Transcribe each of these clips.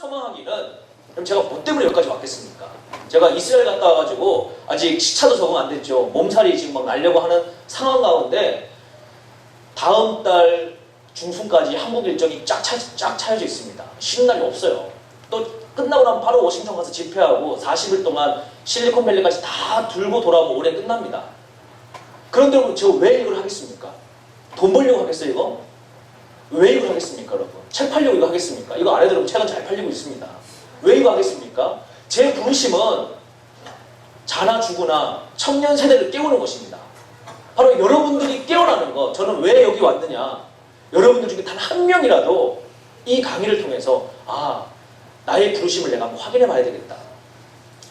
소망하기는 그럼 제가 뭐 때문에 여기까지 왔겠습니까? 제가 이스라엘 갔다 와가지고 아직 시차도 적응 안 됐죠. 몸살이 지금 막 날려고 하는 상황 가운데 다음 달 중순까지 한국 일정이 쫙, 차, 쫙 차여져 있습니다. 쉬는 날이 없어요. 또 끝나고 나면 바로 워싱턴 가서 집회하고 40일 동안 실리콘밸리까지 다 돌고 돌아오면 올해 끝납니다. 그런데 여러분 제가 왜 이걸 하겠습니까? 돈 벌려고 하겠어요 이거? 왜 이걸 하겠습니까 여러분? 책 팔려고 이거 하겠습니까? 이거 안 해도 여러분 책은 잘 팔리고 있습니다. 왜 이거 하겠습니까? 제 부르심은 자나 죽으나 청년 세대를 깨우는 것입니다. 바로 여러분들이 깨어나는 것. 저는 왜 여기 왔느냐? 여러분들 중에 단 한 명이라도 이 강의를 통해서 아 나의 부르심을 내가 한번 확인해 봐야 되겠다.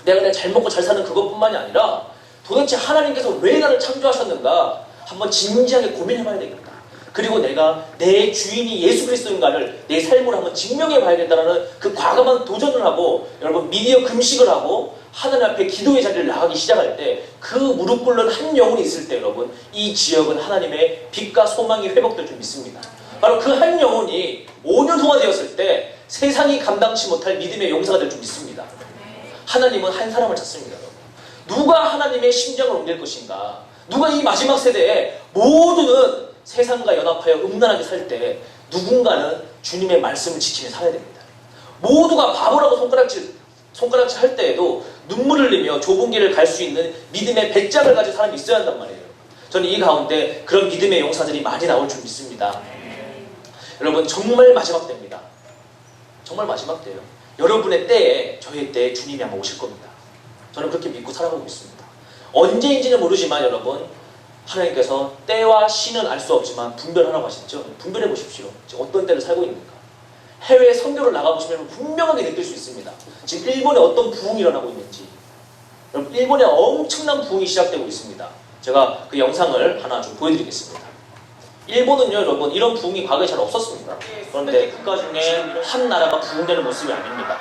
내가 그냥 잘 먹고 잘 사는 그것뿐만이 아니라 도대체 하나님께서 왜 나를 창조하셨는가 한번 진지하게 고민해 봐야 되겠다. 그리고 내가 내 주인이 예수 그리스도인가를 내 삶으로 한번 증명해 봐야겠다라는 그 과감한 도전을 하고 여러분 미디어 금식을 하고 하나님 앞에 기도의 자리를 나가기 시작할 때 그 무릎 꿇는 한 영혼이 있을 때 여러분 이 지역은 하나님의 빛과 소망이 회복될 줄 믿습니다. 바로 그 한 영혼이 5년 후가 되었을 때 세상이 감당치 못할 믿음의 용사가 될 줄 믿습니다. 하나님은 한 사람을 찾습니다. 누가 하나님의 심장을 옮길 것인가? 누가 이 마지막 세대에 모두는 세상과 연합하여 음란하게 살 때 누군가는 주님의 말씀을 지키며 살아야 됩니다. 모두가 바보라고 손가락질, 손가락질 할 때에도 눈물을 흘리며 좁은 길을 갈 수 있는 믿음의 배짱을 가진 사람이 있어야 한단 말이에요. 저는 이 가운데 그런 믿음의 용사들이 많이 나올 줄 믿습니다. 여러분 정말 마지막 때입니다. 정말 마지막 때예요. 여러분의 때에 저의 때에 주님이 아마 오실 겁니다. 저는 그렇게 믿고 살아가고 있습니다. 언제인지는 모르지만 여러분 하나님께서 때와 시는 알 수 없지만 분별하라고 하셨죠. 분별해 보십시오. 지금 어떤 때를 살고 있는가. 해외 선교를 나가보시면 분명하게 느낄 수 있습니다. 지금 일본에 어떤 부흥이 일어나고 있는지. 여러분 일본에 엄청난 부흥이 시작되고 있습니다. 제가 그 영상을 하나 좀 보여드리겠습니다. 일본은요, 여러분, 이런 부흥이 과거에 잘 없었습니다. 그런데 국가 중에 한 나라가 부흥되는 모습이 아닙니다.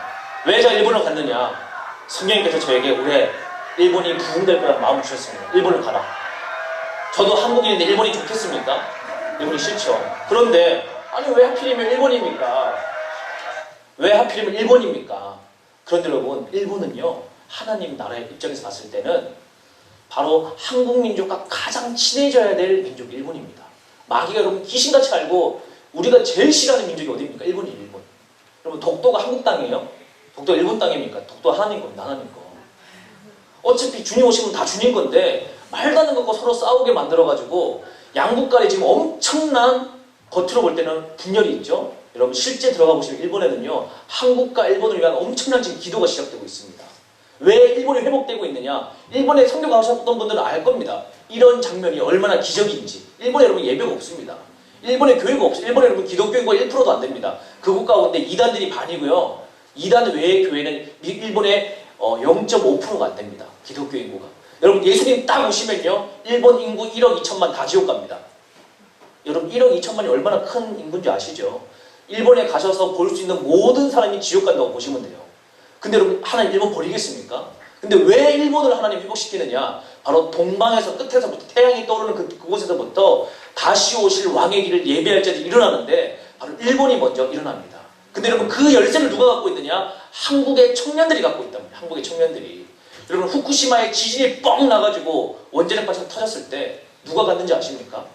왜 제가 일본을 갔느냐? 성령님께서 저에게 올해 일본이 부흥될 거라는 마음을 주셨습니다. 일본을 가라. 저도 한국인인데 일본이 좋겠습니까? 일본이 싫죠. 그런데, 아니, 왜 하필이면 일본입니까? 왜 하필이면 일본입니까? 그런데 여러분, 일본은요, 하나님 나라의 입장에서 봤을 때는 바로 한국 민족과 가장 친해져야 될 민족이 일본입니다. 마귀가 여러분 귀신같이 알고 우리가 제일 싫어하는 민족이 어디입니까? 일본이 일본. 여러분 독도가 한국 땅이에요? 독도가 일본 땅입니까? 독도 하나님 겁니다. 하나님 거. 어차피 주님 오시면 다 주님 건데 말도 안 되는 것과 서로 싸우게 만들어가지고 양국 간에 지금 엄청난 겉으로 볼 때는 분열이 있죠. 여러분 실제 들어가 보시면 일본에는요 한국과 일본을 위한 엄청난 지금 기도가 시작되고 있습니다. 왜 일본이 회복되고 있느냐? 일본에 선교 가셨던 분들은 알 겁니다. 이런 장면이 얼마나 기적인지. 일본에 여러분 예배가 없습니다. 일본에 교회가 없어요. 일본에 여러분 기독교 인구가 1%도 안 됩니다. 그국 가운데 이단들이 반이고요. 이단 외의 교회는 미- 일본의 어, 0.5%가 안 됩니다. 기독교 인구가. 여러분 예수님 딱 오시면요. 일본 인구 1억 2천만 다 지옥 갑니다. 여러분 1억 2천만이 얼마나 큰 인구인지 아시죠? 일본에 가셔서 볼 수 있는 모든 사람이 지옥 간다고 보시면 돼요. 근데 여러분 하나님 일본 버리겠습니까? 근데 왜 일본을 하나님 회복시키느냐? 바로 동방에서 끝에서부터 태양이 떠오르는 그, 그곳에서부터 다시 오실 왕의 길을 예배할 자들이 일어나는데 바로 일본이 먼저 일어납니다. 근데 여러분 그 열쇠를 누가 갖고 있느냐? 한국의 청년들이 갖고 있답니다. 한국의 청년들이. 여러분 후쿠시마에 지진이 뻥 나가지고 원자력 발전 터졌을 때 누가 갔는지 아십니까?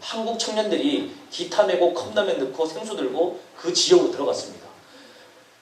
한국 청년들이 기타 메고 컵라면 넣고 생수 들고 그 지역으로 들어갔습니다.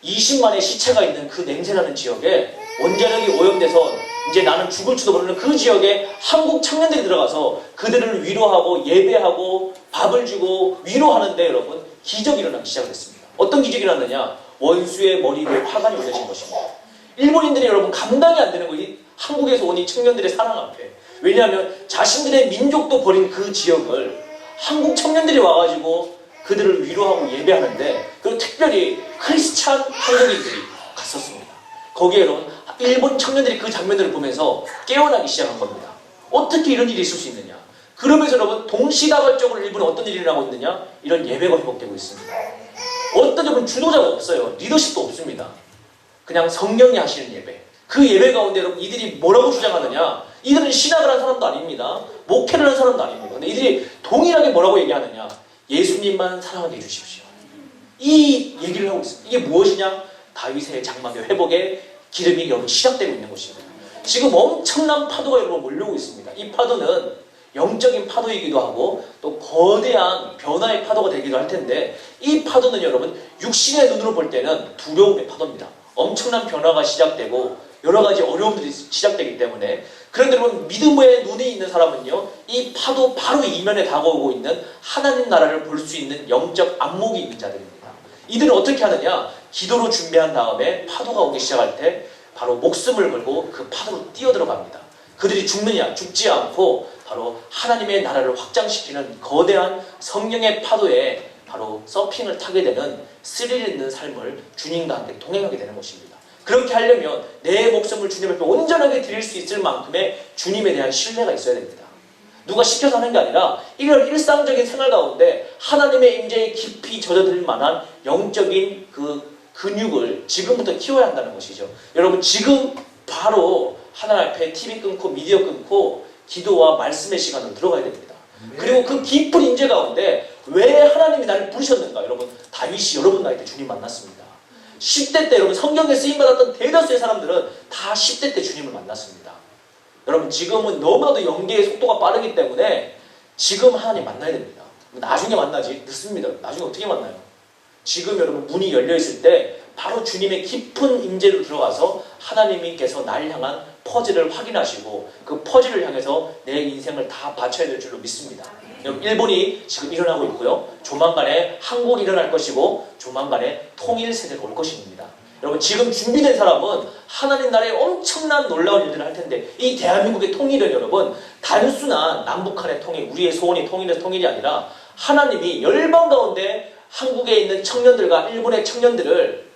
20만의 시체가 있는 그 냄새나는 지역에 원자력이 오염돼서 이제 나는 죽을지도 모르는 그 지역에 한국 청년들이 들어가서 그들을 위로하고 예배하고 밥을 주고 위로하는데 여러분 기적이 일어나기 시작했습니다. 어떤 기적이 일어났느냐? 원수의 머리 위에 화관이 올려진 것입니다. 일본인들이 여러분 감당이 안 되는 거이 한국에서 온 이 청년들의 사랑 앞에 왜냐하면 자신들의 민족도 버린 그 지역을 한국 청년들이 와가지고 그들을 위로하고 예배하는데 그 특별히 크리스찬 한국인들이 갔었습니다. 거기에 여러분 일본 청년들이 그 장면들을 보면서 깨어나기 시작한 겁니다. 어떻게 이런 일이 있을 수 있느냐? 그러면서 여러분 동시다발적으로 일본에 어떤 일이 일어나고 있느냐? 이런 예배가 회복되고 있습니다. 어떤 여러분 주도자가 없어요. 리더십도 없습니다. 그냥 성령이 하시는 예배. 그 예배 가운데 여러분 이들이 뭐라고 주장하느냐? 이들은 신학을 한 사람도 아닙니다. 목회를 한 사람도 아닙니다. 근데 이들이 동일하게 뭐라고 얘기하느냐? 예수님만 사랑하게 해주십시오. 이 얘기를 하고 있습니다. 이게 무엇이냐? 다윗의 장막의 회복의 기름이 여러분 시작되고 있는 것입니다. 지금 엄청난 파도가 여러분 몰려오고 있습니다. 이 파도는 영적인 파도이기도 하고 또 거대한 변화의 파도가 되기도 할 텐데 이 파도는 여러분 육신의 눈으로 볼 때는 두려움의 파도입니다. 엄청난 변화가 시작되고 여러 가지 어려움들이 시작되기 때문에 그런데 여러분 믿음의 눈이 있는 사람은요 이 파도 바로 이면에 다가오고 있는 하나님 나라를 볼 수 있는 영적 안목이 있는 자들입니다. 이들은 어떻게 하느냐 기도로 준비한 다음에 파도가 오기 시작할 때 바로 목숨을 걸고 그 파도로 뛰어들어갑니다. 그들이 죽느냐 죽지 않고 바로 하나님의 나라를 확장시키는 거대한 성령의 파도에 바로 서핑을 타게 되는 스릴 있는 삶을 주님과 함께 동행하게 되는 것입니다. 그렇게 하려면 내 목숨을 주님 앞에 온전하게 드릴 수 있을 만큼의 주님에 대한 신뢰가 있어야 됩니다. 누가 시켜서 하는 게 아니라 이런 일상적인 생활 가운데 하나님의 임재에 깊이 젖어들 만한 영적인 그 근육을 지금부터 키워야 한다는 것이죠. 여러분 지금 바로 하나님 앞에 TV 끊고 미디어 끊고 기도와 말씀의 시간으로 들어가야 됩니다. 그리고 그 깊은 임재 가운데 왜 하나님이 나를 부르셨는가? 여러분 다윗이 여러분 나이 때 주님 만났습니다. 10대 때 여러분 성경에 쓰임 받았던 대다수의 사람들은 다 10대 때 주님을 만났습니다. 여러분 지금은 너무나도 연계의 속도가 빠르기 때문에 지금 하나님 만나야 됩니다. 나중에 만나지 늦습니다. 나중에 어떻게 만나요? 지금 여러분 문이 열려 있을 때 바로 주님의 깊은 임재로 들어가서 하나님께서 날 향한 퍼즐을 확인하시고 그 퍼즐을 향해서 내 인생을 다 바쳐야 될 줄로 믿습니다. 일본이 지금 일어나고 있고요. 조만간에 한국이 일어날 것이고 조만간에 통일 세대가 올 것입니다. 여러분 지금 준비된 사람은 하나님 나라에 엄청난 놀라운 일들을 할 텐데 이 대한민국의 통일은 여러분 단순한 남북한의 통일, 우리의 소원이 통일에서 통일이 아니라 하나님이 열방 가운데 한국에 있는 청년들과 일본의 청년들을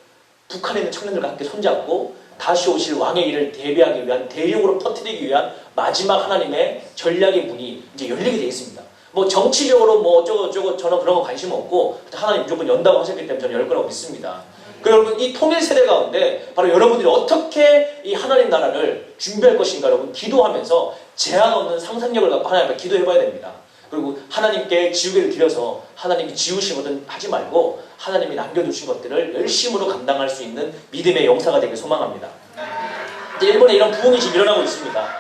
북한에 있는 청년들과 함께 손잡고 다시 오실 왕의 일을 대비하기 위한 대륙으로 퍼뜨리기 위한 마지막 하나님의 전략의 문이 이제 열리게 되어 있습니다. 뭐 정치적으로 뭐 어쩌고 저쩌고 저는 그런 거 관심 없고 하나님 무조건 연다고 하셨기 때문에 저는 열 거라고 믿습니다. 그 여러분 이 통일 세대 가운데 바로 여러분들이 어떻게 이 하나님 나라를 준비할 것인가 여러분 기도하면서 제한 없는 상상력을 갖고 하나님 앞에 기도해 봐야 됩니다. 그리고 하나님께 지우개를 드려서 하나님이 것은 하지 말고 하나님이 남겨두신 것들을 열심으로 감당할 수 있는 믿음의 용사가 되길 소망합니다. 일본에 이런 부흥이 지금 일어나고 있습니다.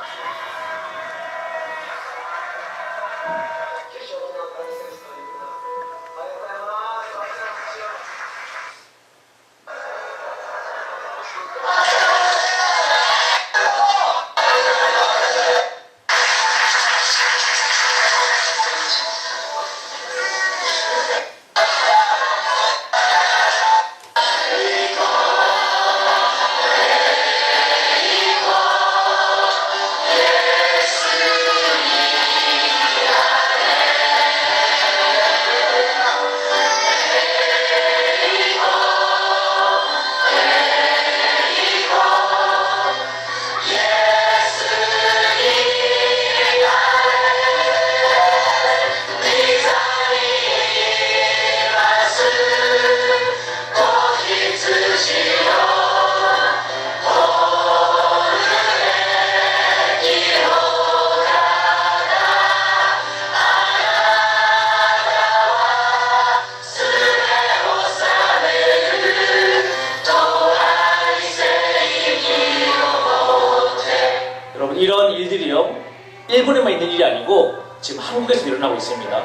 아니고 지금 한국에서 일어나고 있습니다.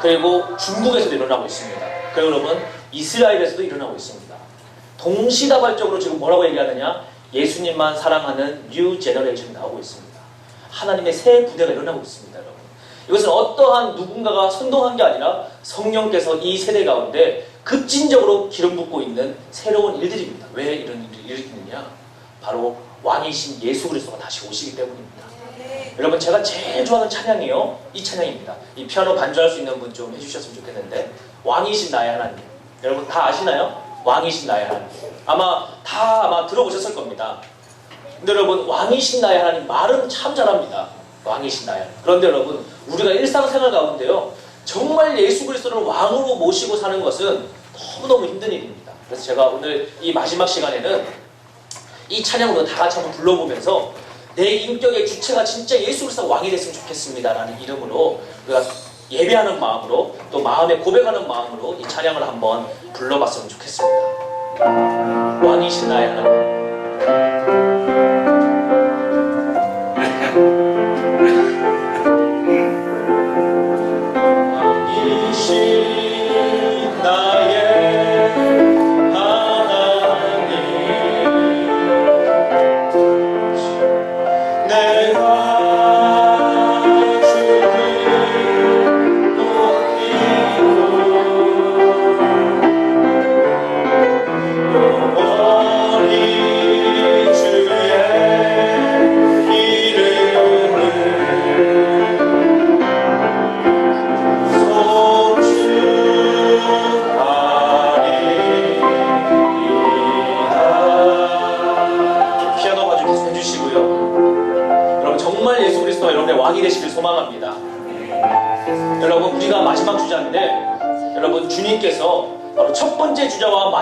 그리고 중국에서도 일어나고 있습니다. 그리고 여러분 이스라엘에서도 일어나고 있습니다. 동시다발적으로 지금 뭐라고 얘기하느냐? 예수님만 사랑하는 뉴 제너레이션이 나오고 있습니다. 하나님의 새 부대가 일어나고 있습니다, 여러분. 이것은 어떠한 누군가가 선동한 게 아니라 성령께서 이 세대 가운데 급진적으로 기름 붓고 있는 새로운 일들입니다. 왜 이런 일을 일으키느냐? 바로 왕이신 예수 그리스도가 다시 오시기 때문입니다. 여러분 제가 제일 좋아하는 찬양이요 이 찬양입니다. 이 피아노 반주할 수 있는 분 좀 해주셨으면 좋겠는데 왕이신 나의 하나님. 여러분 다 아시나요? 왕이신 나의 하나님. 아마 다 아마 들어보셨을 겁니다. 근데 여러분 왕이신 나의 하나님 말은 참 잘합니다. 왕이신 나의 하나님. 그런데 여러분 우리가 일상생활 가운데요 정말 예수 그리스도를 왕으로 모시고 사는 것은 너무너무 힘든 일입니다. 그래서 제가 오늘 이 마지막 시간에는 이 찬양으로 다 같이 한번 불러보면서 내 인격의 주체가 진짜 예수 그리스도 왕이 됐으면 좋겠습니다라는 이름으로 우리가 예배하는 마음으로 또 마음에 고백하는 마음으로 이 찬양을 한번 불러봤으면 좋겠습니다. 왕이신 나의 하나님.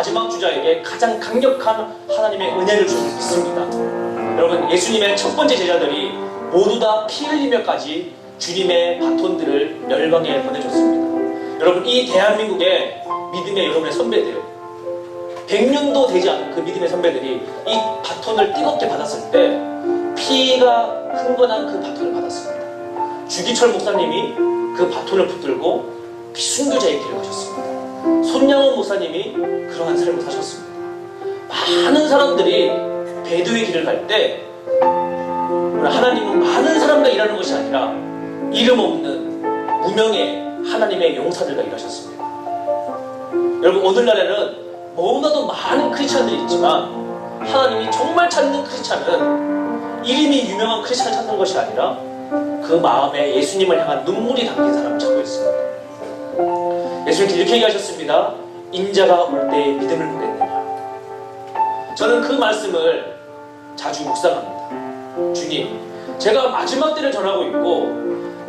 마지막 주자에게 가장 강력한 하나님의 은혜를 주고 있습니다 여러분 예수님의 첫 번째 제자들이 모두 다 피 흘리며까지 주님의 바톤들을 열방에 보내줬습니다 여러분 이 대한민국의 믿음의 여러분의 선배들 100년도 되지 않은 그 믿음의 선배들이 이 바톤을 뜨겁게 받았을 때 피가 흥건한 그 바톤을 받았습니다. 주기철 목사님이 그 바톤을 붙들고 순교자의 길을 가셨습니다. 손양원 목사님이 그러한 삶을 사셨습니다. 많은 사람들이 배도의 길을 갈 때 하나님은 많은 사람과 일하는 것이 아니라 이름 없는 무명의 하나님의 용사들과 일하셨습니다. 여러분 오늘날에는 너무나도 많은 크리스찬들이 있지만 하나님이 정말 찾는 크리스찬은 이름이 유명한 크리스찬을 찾는 것이 아니라 그 마음에 예수님을 향한 눈물이 담긴 사람을 찾고 있습니다. 예수님께서 이렇게 얘기하셨습니다. 인자가 올 때에 믿음을 보겠느냐. 저는 그 말씀을 자주 묵상합니다. 주님, 제가 마지막 때를 전하고 있고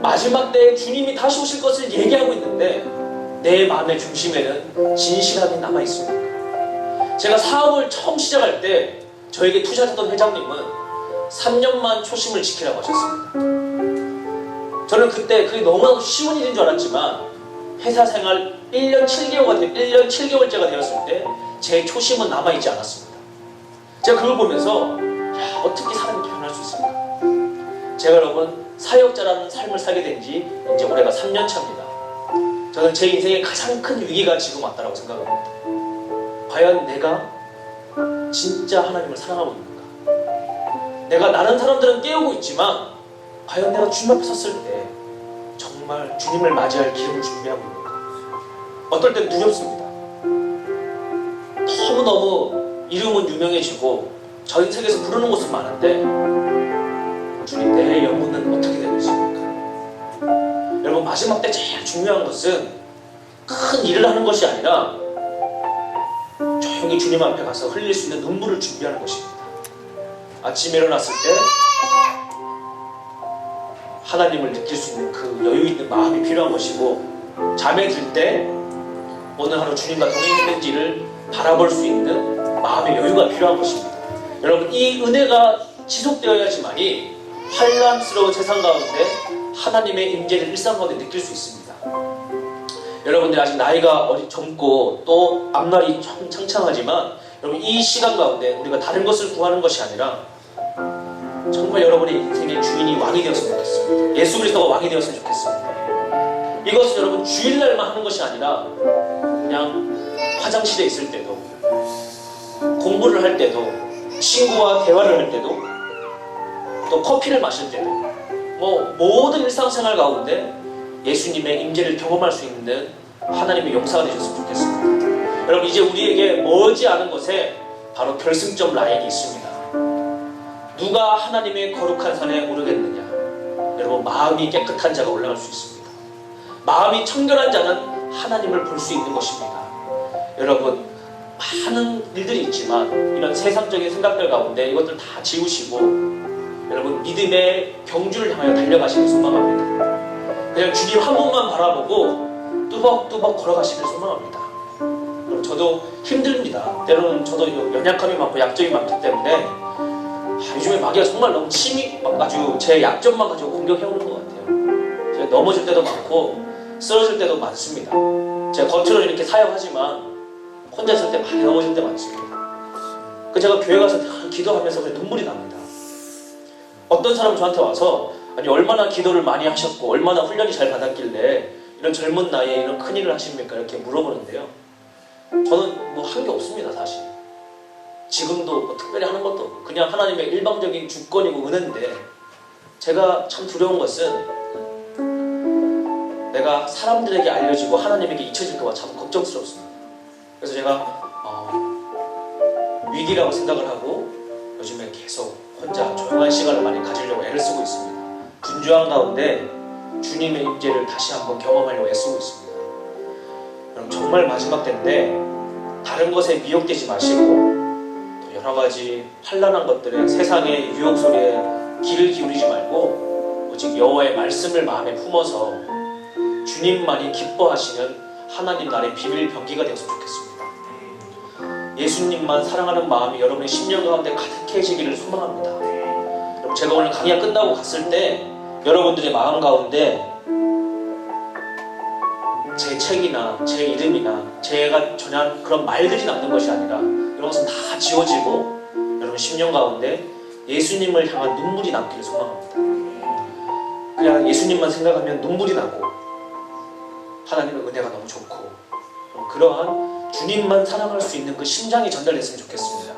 마지막 때에 주님이 다시 오실 것을 얘기하고 있는데 내 마음의 중심에는 진실함이 남아 있습니다. 제가 사업을 처음 시작할 때 저에게 투자했던 회장님은 3년만 초심을 지키라고 하셨습니다. 저는 그때 그게 너무나도 쉬운 일인 줄 알았지만 회사 생활 1년 7개월가 되, 1년 7개월째가 되었을 때 제 초심은 남아있지 않았습니다. 제가 그걸 보면서 야, 어떻게 사람이 변할 수 있을까? 제가 여러분 사역자라는 삶을 살게 된 지 이제 올해가 3년 차입니다. 저는 제 인생의 가장 큰 위기가 지금 왔다고 생각합니다. 과연 내가 진짜 하나님을 사랑하고 있는가? 내가 다른 사람들은 깨우고 있지만 과연 내가 주님 앞에 섰을 때 정말 주님을 맞이할 기름을 준비하고 있는가? 어떨 땐 두렵습니다. 너무너무 이름은 유명해지고 전 세계에서 부르는 곳은 많은데 주님 내 영혼은 어떻게 되고 있습니까? 여러분 마지막 때 제일 중요한 것은 큰 일을 하는 것이 아니라 조용히 주님 앞에 가서 흘릴 수 있는 눈물을 준비하는 것입니다. 아침에 일어났을 때 하나님을 느낄 수 있는 그 여유 있는 마음이 필요한 것이고 잠에 들 때 오늘 하루 주님과 동행했는지를 바라볼 수 있는 마음의 여유가 필요한 것입니다. 여러분 이 은혜가 지속되어야지만이 환란스러운 세상 가운데 하나님의 임재를 일상 가운데 느낄 수 있습니다. 여러분들 아직 나이가 어리 젊고 또 앞날이 참 창창하지만 여러분 이 시간 가운데 우리가 다른 것을 구하는 것이 아니라 정말 여러분의 인생의 주인이 왕이 되었으면 좋겠습니다. 예수 그리스도가 왕이 되었으면 좋겠습니다. 이것은 여러분 주일날만 하는 것이 아니라 그냥 화장실에 있을 때도 공부를 할 때도 친구와 대화를 할 때도 또 커피를 마실 때도 뭐 모든 일상생활 가운데 예수님의 임재를 경험할 수 있는 하나님의 용사가 되셨으면 좋겠습니다. 여러분 이제 우리에게 머지 않은 것에 바로 결승점 라인이 있습니다. 누가 하나님의 거룩한 산에 오르겠느냐? 여러분 마음이 깨끗한 자가 올라갈 수 있습니다. 마음이 청결한 자는 하나님을 볼 수 있는 것입니다. 여러분 많은 일들이 있지만 이런 세상적인 생각들 가운데 이것들 다 지우시고 여러분 믿음의 경주를 향하여 달려가시길 소망합니다. 그냥 주님 한 분만 바라보고 뚜벅뚜벅 걸어가시길 소망합니다. 저도 힘듭니다. 때로는 저도 연약함이 많고 약점이 많기 때문에 아, 요즘에 마귀가 정말 너무 침이 막 아주 제 약점만 가지고 공격해오는 것 같아요. 제가 넘어질 때도 많고 쓰러질 때도 많습니다. 제가 겉으로 이렇게 사역하지만 혼자 있을 때 많이 넘어질 때 많습니다. 그 제가 교회 가서 늘 기도하면서 눈물이 납니다. 어떤 사람은 저한테 와서 아니 얼마나 기도를 많이 하셨고 얼마나 훈련이 잘 받았길래 이런 젊은 나이에 이런 큰 일을 하십니까 이렇게 물어보는데요. 저는 뭐 한 게 없습니다 사실. 지금도 뭐 특별히 하는 것도 그냥 하나님의 일방적인 주권이고 은혜인데 제가 참 두려운 것은 내가 사람들에게 알려지고 하나님에게 잊혀질까봐 참 걱정스럽습니다. 그래서 제가 어, 위기라고 생각을 하고 요즘에 계속 혼자 조용한 시간을 많이 가지려고 애를 쓰고 있습니다. 분주한 가운데 주님의 임재를 다시 한번 경험하려고 애쓰고 있습니다. 그럼 정말 마지막 때인데 다른 것에 미혹되지 마시고 또 여러 가지 환란한 것들에 세상의 유혹 소리에 귀를 기울이지 말고 오직 여호와의 말씀을 마음에 품어서 주님만이 기뻐하시는 하나님 나라의 비밀 병기가 되었으면 좋겠습니다. 예수님만 사랑하는 마음이 여러분의 심령 가운데 가득해지기를 소망합니다. 여러분 제가 오늘 강의가 끝나고 갔을 때 여러분들의 마음 가운데 제 책이나 제 이름이나 제가 전한 그런 말들이 남는 것이 아니라 이런 것은 다 지워지고 여러분 심령 가운데 예수님을 향한 눈물이 남기를 소망합니다. 그냥 예수님만 생각하면 눈물이 나고 하나님의 은혜가 너무 좋고 그러한 주님만 사랑할 수 있는 그 심장이 전달됐으면 좋겠습니다.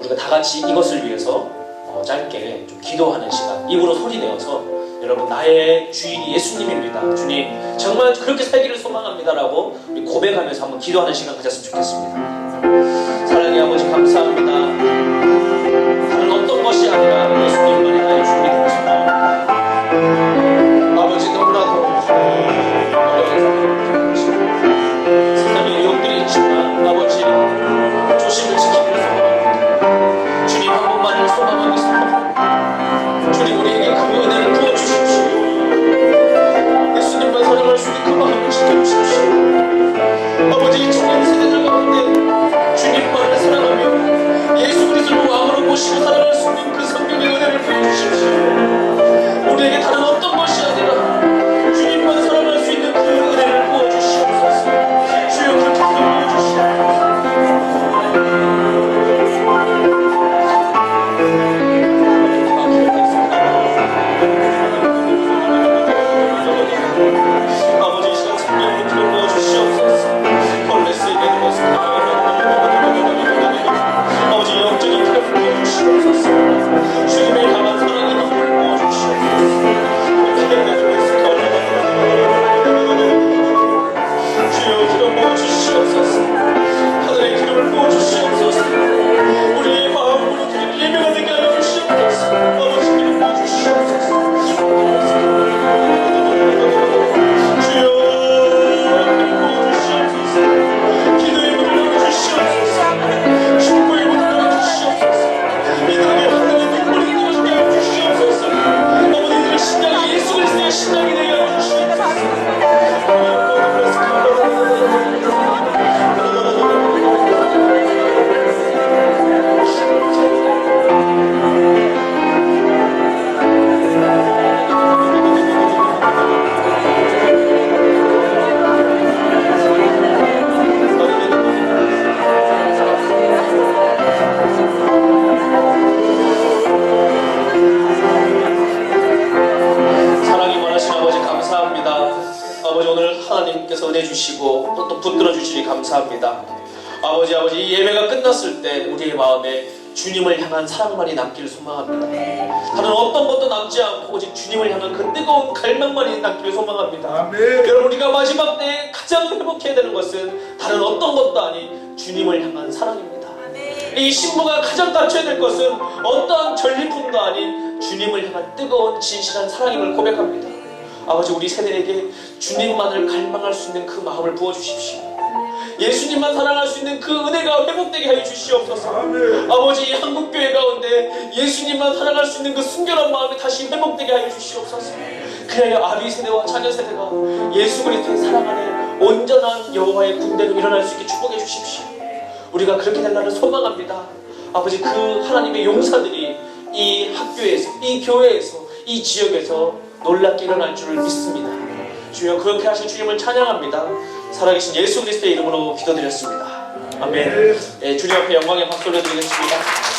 우리가 다 같이 이것을 위해서 어, 짧게 좀 기도하는 시간, 입으로 소리 내어서 여러분 나의 주인이 예수님입니다. 주님 정말 그렇게 살기를 소망합니다라고 고백하면서 한번 기도하는 시간 가졌으면 좋겠습니다. 사랑의 아버지 감사합니다. 다른 어떤 것이 아니라 예수님만이 하나님께서 은혜 주시고 또, 또 붙들어 주시니 감사합니다. 아버지 아버지 이 예배가 끝났을 때 우리의 마음에 주님을 향한 사랑만이 남기를 소망합니다. 다른 어떤 것도 남지 않고 오직 주님을 향한 그 뜨거운 갈망만이 남기를 소망합니다. 아멘. 여러분 우리가 마지막 때에 가장 회복해야 되는 것은 다른 어떤 것도 아닌 주님을 향한 사랑입니다. 이 신부가 가장 갖춰야 될 것은 어떠한 전리품도 아닌 주님을 향한 뜨거운 진실한 사랑임을 고백합니다. 아버지 우리 세대에게 주님만을 갈망할 수 있는 그 마음을 부어주십시오. 예수님만 사랑할 수 있는 그 은혜가 회복되게 하여 주시옵소서. 아멘. 아버지 이 한국교회 가운데 예수님만 사랑할 수 있는 그 순결한 마음이 다시 회복되게 하여 주시옵소서. 그래야 아비 세대와 자녀 세대가 예수 그리스도의 사랑 안에 온전한 여호와의 군대로 일어날 수 있게 축복해 주십시오. 우리가 그렇게 될 날을 소망합니다. 아버지 그 하나님의 용사들이 이 학교에서 이 교회에서 이 지역에서 놀랍게 일어날 줄을 믿습니다. 주여 그렇게 하신 주님을 찬양합니다. 살아계신 예수 그리스도의 이름으로 기도드렸습니다. 아멘. 예, 주님 앞에 영광의 박수 올려드리겠습니다.